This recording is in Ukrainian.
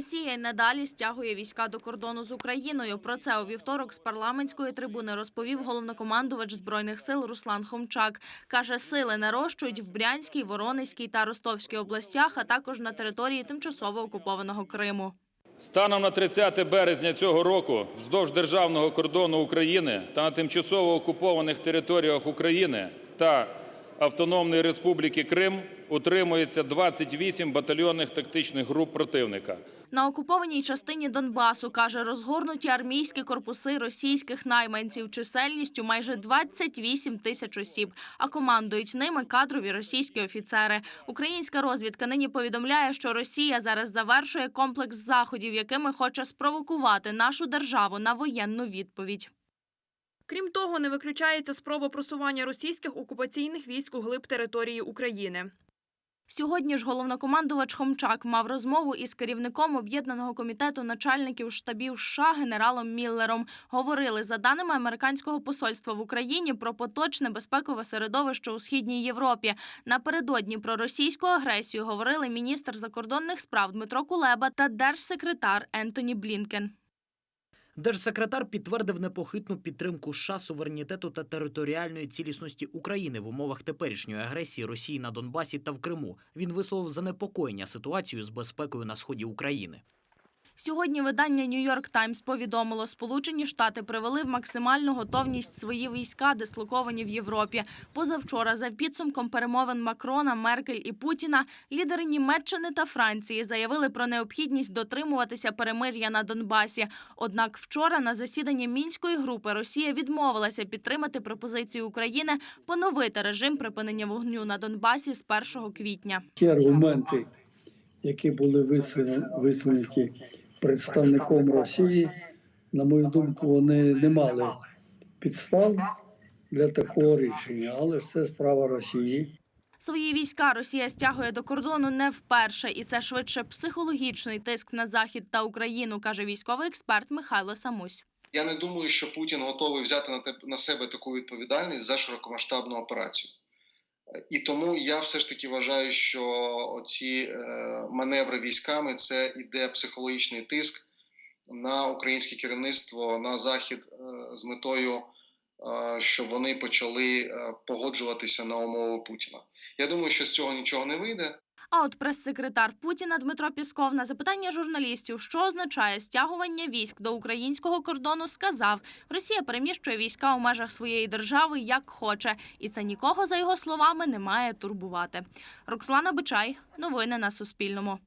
Росія надалі стягує війська до кордону з Україною. Про це у вівторок з парламентської трибуни розповів головнокомандувач збройних сил Руслан Хомчак. каже, сили нарощують в Брянській, Воронезькій та Ростовській областях, а також на території тимчасово окупованого Криму. Станом на 30 березня цього року вздовж державного кордону України та на тимчасово окупованих територіях України та Автономної Республіки Крим утримується 28 батальйонних тактичних груп противника. На окупованій частині Донбасу, каже, розгорнуті армійські корпуси російських найманців чисельністю майже 28 тисяч осіб, а командують ними кадрові російські офіцери. Українська розвідка нині повідомляє, що Росія зараз завершує комплекс заходів, якими хоче спровокувати нашу державу на воєнну відповідь. Крім того, не виключається спроба просування російських окупаційних військ у глиб території України. Сьогодні ж головнокомандувач Хомчак мав розмову із керівником об'єднаного комітету начальників штабів США генералом Міллером. Говорили за даними американського посольства в Україні про поточне безпекове середовище у східній Європі. Напередодні про російську агресію говорили міністр закордонних справ Дмитро Кулеба та держсекретар Ентоні Блінкен. Держсекретар підтвердив непохитну підтримку США суверенітету та територіальної цілісності України в умовах теперішньої агресії Росії на Донбасі та в Криму. Він висловив занепокоєння ситуацією з безпекою на сході України. Сьогодні видання Нью-Йорк Таймс повідомило, Сполучені Штати привели в максимальну готовність свої війська, дислоковані в Європі. Позавчора, за підсумком перемовин Макрона, Меркель і Путіна, лідери Німеччини та Франції заявили про необхідність дотримуватися перемир'я на Донбасі. Однак вчора на засіданні мінської групи Росія відмовилася підтримати пропозицію України поновити режим припинення вогню на Донбасі з 1 квітня. ті аргументи, які були висунуті, представником Росії, на мою думку, вони не мали підстав для такого рішення, але ж це справа Росії. Свої війська Росія стягує до кордону не вперше, і це швидше психологічний тиск на захід та Україну, каже військовий експерт Михайло Самусь. Я не думаю, що Путін готовий взяти на те- на себе таку відповідальність за широкомасштабну операцію. І тому я все ж таки вважаю, що ці е, маневри військами це іде психологічний тиск на українське керівництво на захід е, з метою, е, щоб вони почали погоджуватися на умови Путіна. Я думаю, що з цього нічого не вийде. А от прес-секретар Путіна Дмитро Пісков на запитання журналістів, що означає стягування військ до українського кордону, сказав: Росія переміщує війська у межах своєї держави як хоче, і це нікого за його словами не має турбувати. Рокслана Бичай, новини на Суспільному.